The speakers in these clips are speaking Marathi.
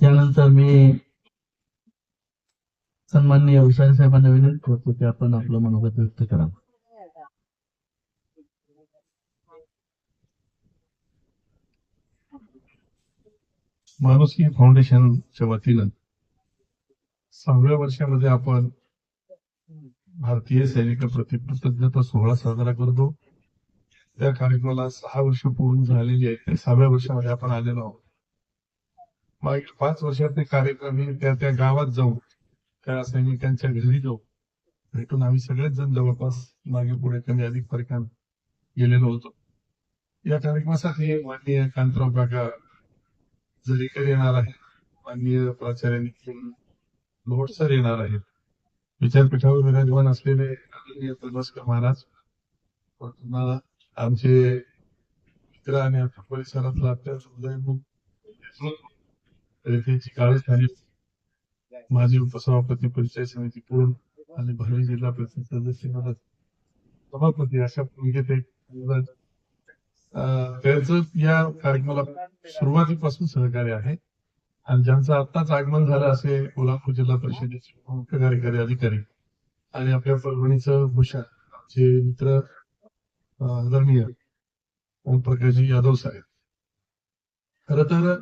त्यानंतर मी सन्मान्य व्यवसाय साहेबांना विनंती करतो की आपण आपलं मनोगत व्यक्त करा. माणुसकी फाउंडेशनच्या वतीनं सहाव्या वर्षामध्ये आपण भारतीय सैनिकाप्रती कृतज्ञता सोहळा साजरा करतो. त्या कार्यक्रमाला सहा वर्ष पूर्ण झालेली आहेत. त्या सहाव्या वर्षामध्ये आपण आलेलो आहोत. मागील पाच वर्षात ते कार्यक्रम हे त्या त्या गावात जाऊन त्या सैनिकांच्या घरी जाऊ भेटून आम्ही सगळेच जण जवळपास मागे पुढे कमी अधिक फरकान गेलेलो होतो. या कार्यक्रमासाठी माननीय कांतराव काका जरीकर येणार आहे माननीय प्राचार्य निखिल येणार आहेत. विचारपीठावर विराजमान असलेले आदरणीय पद्मस्कर महाराज तुम्हाला आमचे मित्र आणि आमच्या परिसरातला अत्यंत हृदयमुख येथेची काळे साहेब माजी उपसभापती परिचय समिती पूर्ण आणि भरवी जिल्हा परिषद सदस्य सभापती अशा म्हणजे भूमिकेत त्यांचं या कार्यक्रमाला सुरुवातीपासून सहकार्य आहे. आणि ज्यांचं आत्ताच आगमन झालं असे कोल्हापूर जिल्हा परिषदेचे मुख्य कार्यकारी अधिकारी आणि आपल्या परभणीचं भूषण आमचे मित्र अं, आदरणीय ओमप्रकाशजी यादव साहेब. खर तर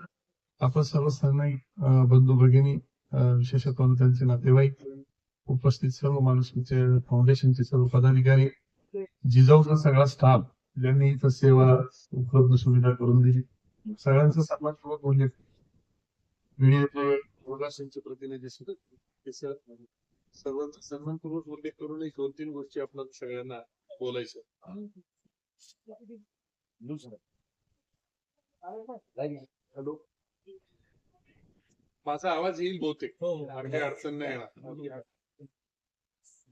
आपण सर्व स्थानिक बंधू भगिनी अं, विशेषतः त्यांचे नातेवाईक उपस्थित सर्व माणुसकीचे फाउंडेशनचे सर्व पदाधिकारी जिजाऊचा सगळा स्टाफ ज्यांनी इथं सेवा उपलब्ध सुविधा करून दिली. सगळ्यांचं सन्मानपूर्वक बोलले. मीडियाचे प्रतिनिधी सुद्धा सर्वांचा सन्मानपूर्वक उल्लेख करून एक दोन तीन गोष्टी आपल्या सगळ्यांना बोलायचं. हॅलो. माझा आवाज येईल बहुतेक. फार काही अडचण नाही येणार.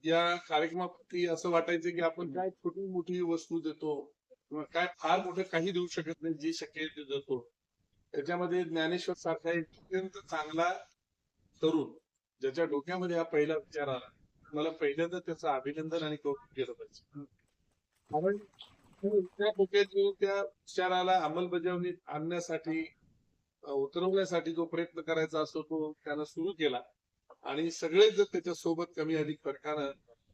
या कार्यक्रमाप्रती असं वाटायचं की आपण काय? छोटी मोठी वस्तू देतो किंवा काय फार मोठं काही देऊ शकत नाही जे शक्य ते देतो. त्याच्यामध्ये ज्ञानेश्वर सारखा एक अत्यंत चांगला तरुण ज्याच्या डोक्यामध्ये हा पहिला विचार आला. मला पहिल्यांदा त्याचं अभिनंदन आणि कौतुक केलं पाहिजे. कारण त्या डोक्यात येऊन त्या विचाराला अंमलबजावणीत आणण्यासाठी उतरवण्यासाठी जो प्रयत्न करायचा असतो तो त्यानं सुरू केला. आणि सगळेच जर त्याच्या सोबत कमी अधिक फरकानं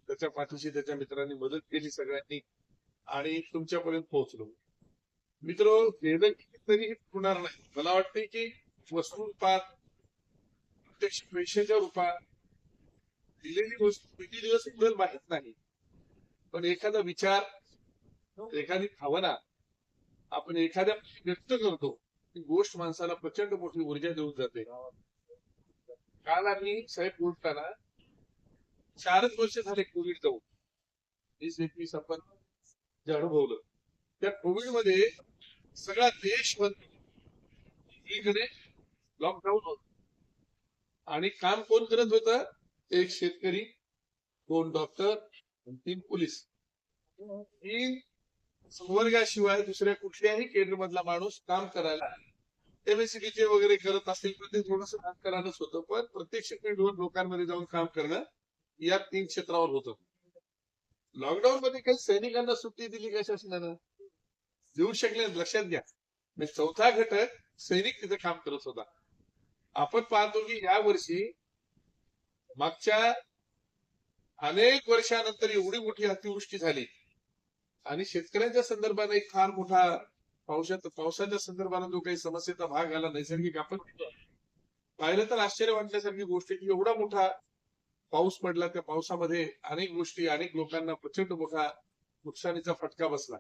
त्याच्या पाठीशी त्याच्या मित्रांनी मदत केली सगळ्यांनी आणि तुमच्यापर्यंत पोहोचलो. मित्र तरी होणार नाही. मला वाटते की वस्तू रूपात प्रत्यक्ष पैशाच्या रूपात दिलेली गोष्ट किती दिवस पुढे माहीत नाही. पण एखादा विचार एखादी भावना आपण एखाद्या व्यक्त करतो. ती गोष्ट माणसाला प्रचंड मोठी ऊर्जा देऊन जाते. काल आम्ही साहेब बोलताना चारच वर्ष झाले कोविड जाऊन. वीस एकवीस आपण जे अनुभवलं. त्या कोविडमध्ये सगळा देश बंद इकडे लॉकडाऊन होत. आणि काम कोण करत होत? एक शेतकरी दोन डॉक्टर आणि तीन पोलीस. तीन संवर्गाशिवाय दुसऱ्या कुठल्याही केंद्र मधला माणूस काम करायला एमएससीबीचे चे वगैरे करत असतील तर ते थोडस राजकारणच होतं. पण प्रत्यक्ष फील्डवर लोकांमध्ये जाऊन काम करणं या तीन क्षेत्रावर होतं. लॉकडाऊन मध्ये काही सैनिकांना सुट्टी दिली का शासनानं? देऊ शकले लक्षात घ्या. चौथा घटक सैनिक तिथे काम करत होता. आपण पाहतो की या वर्षी मागच्या अनेक वर्षानंतर एवढी मोठी अतिवृष्टी झाली. आणि शेतकऱ्यांच्या संदर्भात एक फार मोठा पावसात पावसाच्या संदर्भाने जो काही समस्येचा भाग आला नैसर्गिक आपण पाहिलं तर आश्चर्य वाटण्यासारखी गोष्ट की एवढा मोठा पाऊस पडला त्या पावसामध्ये अनेक गोष्टी अनेक लोकांना प्रचंड मोठा नुकसानीचा फटका बसला.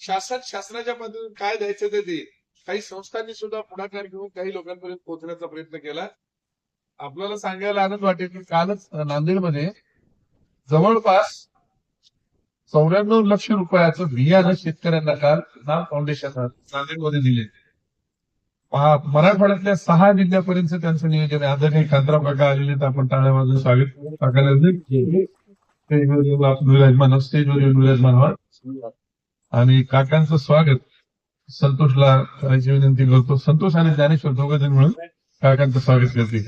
शासन शासनाच्या पद्धतीने काय द्यायचं ते देईल. काही संस्थांनी सुद्धा पुढाकार घेऊन काही लोकांपर्यंत पोहोचण्याचा प्रयत्न केला. आपल्याला सांगायला आनंद वाटेल की कालच नांदेडमध्ये जवळपास चौऱ्याण्णव लक्ष रुपयाचं बियाणं शेतकऱ्यांना काल नाम फाउंडेशन नांदेडमध्ये दिले. मराठवाड्यातल्या सहा जिल्ह्यापर्यंत त्यांचं नियोजन आहे. आदरणीय कांतराव काका आलेले तर आपण टाळ्या वाजून स्वागत काकाला स्टेजवर येऊन विराजमान स्टेजवर येऊन विराजमान आणि काकांचं स्वागत. संतोषला करायची विनंती करतो. संतोष आणि ज्ञानेश्वर दोघ जण मिळून काकांचं स्वागत करते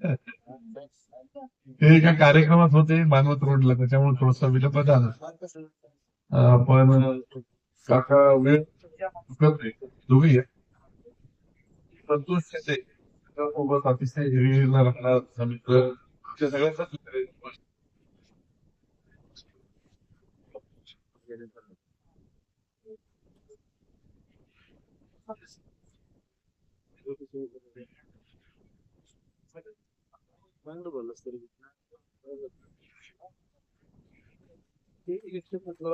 ते एका कार्यक्रमात होते मानवत रोडला. त्याच्यामुळे थोडस विलंब झाला. पण काका वेळ दोघी या. संतोष शेटे सोबत अतिशय हिरिरीला राहणार मित्र. त्या सगळ्यांचाच मित्र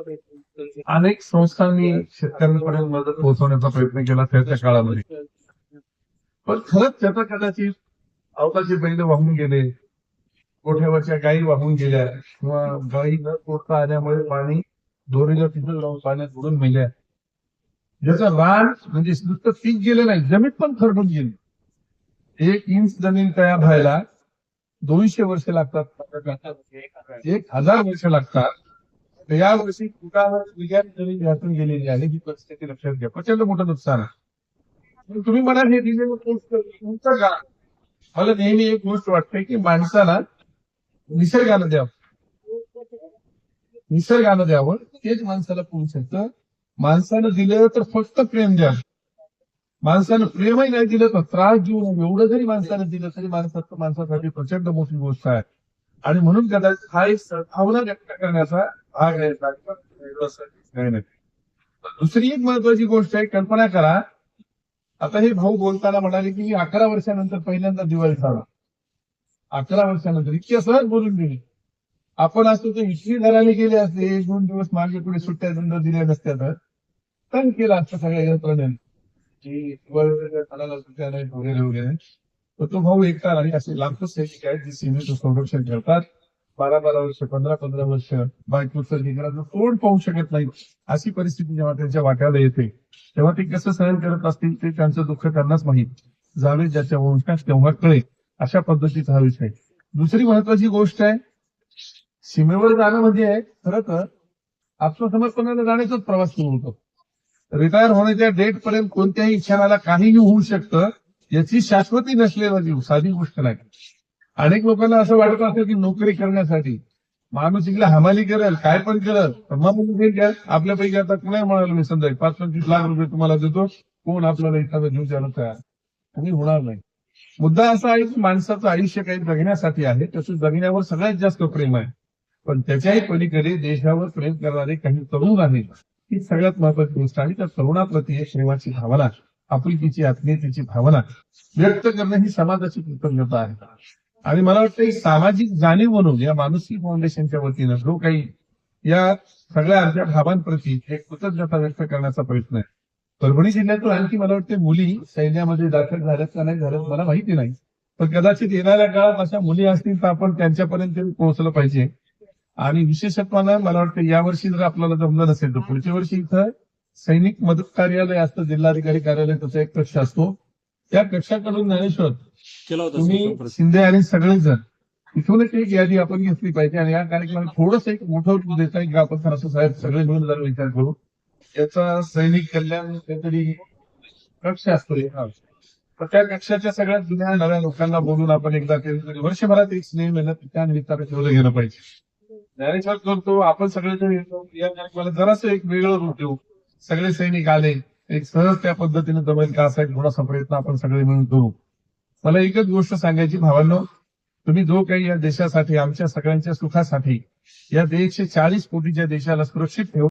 आहे. अनेक संस्थांनी शेतकऱ्यांपर्यंत मदत पोहोचवण्याचा प्रयत्न केला त्याच्या काळामध्ये. पण खरंच त्याचा कदाचित अवकाशी बैल वाहून गेले गोठ्यावरच्या गायी वाहून गेल्या किंवा गायी न पोटता आल्यामुळे पाणी दोरीला तिथं जाऊन पाण्यात बुडून मेल्या. ज्याचा रान म्हणजे नुसतं पीक गेलं नाही जमीन पण खरडून गेली. एक इंच जमीन तयार व्हायला दोनशे वर्ष लागतात. एक हजार वर्ष लागतात. या वर्षी कुठं यातून गेलेली आहे ही परिस्थिती लक्षात घ्या. प्रचंड मोठं नुकसान आहे. तुम्ही मला हे दिलेलं पोस्ट तुमचं का मला नेहमी एक गोष्ट वाटते की माणसाला निसर्गानं द्यावं. निसर्गानं द्यावं तेच माणसाला पोहोचू शकतं माणसानं दिलं तर फक्त प्रेम द्या माणसानं प्रेमही नाही दिलं तर त्रास देऊ एवढं जरी माणसानं दिलं तरी माणसाचं माणसासाठी प्रचंड मोठी गोष्ट आहे. आणि म्हणून कदाचित हा एक सद्भावना व्यक्त करण्याचा भाग आहे. नाही. दुसरी एक महत्वाची गोष्ट आहे कल्पना करा. आता हे भाऊ बोलताना म्हणाले की मी अकरा वर्षानंतर पहिल्यांदा दिवाळी साधा अकरा वर्षानंतर इतकी सहज बोलून गेले. आपण असतो ते इतकी घराने गेले असते. एक दोन दिवस मागे पुढे सुट्ट्या दंड दिल्या नसत्या तर. तंग केला असतं सगळ्या यंत्रणेने. की वगैरे वगैरे. तर तो भाऊ एकटा आणि असे लाखो सैनिक आहेत जे सीमेचं संरक्षण करतात. बारा बारा वर्ष पंधरा पंधरा वर्ष बायकोचं लेकराचं तोंड पाहू शकत नाही. अशी परिस्थिती जेव्हा त्यांच्या वाट्याला येते तेव्हा ते कसं सहन करत असतील ते त्यांचं दुःख त्यांनाच माहीत. जावे ज्याच्या वंशात तेव्हा कळे. अशा पद्धतीचा हा विषय. दुसरी महत्वाची गोष्ट आहे सीमेवर जाणं म्हणजे खरं तर आत्मसमर्पणाला जाण्याचाच प्रवास सुरू होतो. रिटायर होण्याच्या डेट पर्यंत कोणत्याही क्षणाला काहीही होऊ शकतं याची शाश्वती नसलेला जीव साधी गोष्ट नाही. अनेक लोकांना असं वाटत असेल की नोकरी करण्यासाठी माणूस इकडे हमाली करेल काय पण करेल मग आपल्यापैकी आता कुणाला म्हणाल मी समजा पाच पंचवीस लाख रुपये तुम्हाला देतो कोण आपल्याला एखादं घेऊन जाणं तयार? तुम्ही होणार नाही. मुद्दा असा आहे की माणसाचं आयुष्य काही जगण्यासाठी आहे तसं जगण्यावर सगळ्यात जास्त प्रेम आहे. पण त्याच्याही पलीकडे देशावर प्रेम करणारे काही तरुण आहेत. ही सगळ्यात महत्वाची गोष्ट आणि त्या तरुणाप्रती एक प्रेमाची भावना आपुलकीची आत्मीयतेची भावना व्यक्त करणं ही समाजाची कृतज्ञता आहे. आणि मला वाटतं सामाजिक जाणीव म्हणून या मानुसी फाउंडेशनच्या वतीनं जो काही या सगळ्या आमच्या भावांप्रती एक कृतज्ञता व्यक्त करण्याचा प्रयत्न आहे. परभणी जिल्ह्यातून आणखी मला वाटते मुली सैन्यामध्ये दाखल झाल्यात का नाही झाल्यात मला माहिती नाही. पण कदाचित येणाऱ्या काळात अशा मुली असतील तर आपण त्यांच्यापर्यंत पोहोचलं पाहिजे. आणि विशेषत्वानं मला वाटतं यावर्षी जर आपल्याला जमलं नसेल तर पुढच्या वर्षी इथं सैनिक मदत कार्यालय असतं जिल्हाधिकारी कार्यालय त्याचा एक कक्ष असतो त्या कक्षाकडून ज्ञानेश्वर तुम्ही. शिंदे आणि सगळेजण इथूनच एक यादी आपण घेतली पाहिजे आणि या कार्यक्रमात थोडस एक मोठं देता येईल आपण असं साहेब सगळे मिळून जरा विचार करू याचा सैनिक कल्याण काहीतरी कक्ष असतो. तर त्या कक्षाच्या सगळ्यात जुन्या नव्या लोकांना बोलून आपण एकदा वर्षभरात एक स्नेह मेहनत त्या निमित्ताने ठेवलं गेलं पाहिजे ज्ञानेश्वर करतो आपण सगळेजण येतो. या कार्यक्रमाला जरासं एक वेगळं रूप देऊ. सगळे सैनिक आले. एक सहज त्या पद्धतीने जमेल का असा एक थोडासा प्रयत्न आपण सगळे मिळून करू. मला एकच गोष्ट सांगायची भावांनो. तुम्ही जो काही या देशासाठी आमच्या सगळ्यांच्या सुखासाठी या एकशे चाळीस कोटीच्या देशाला सुरक्षित ठेवू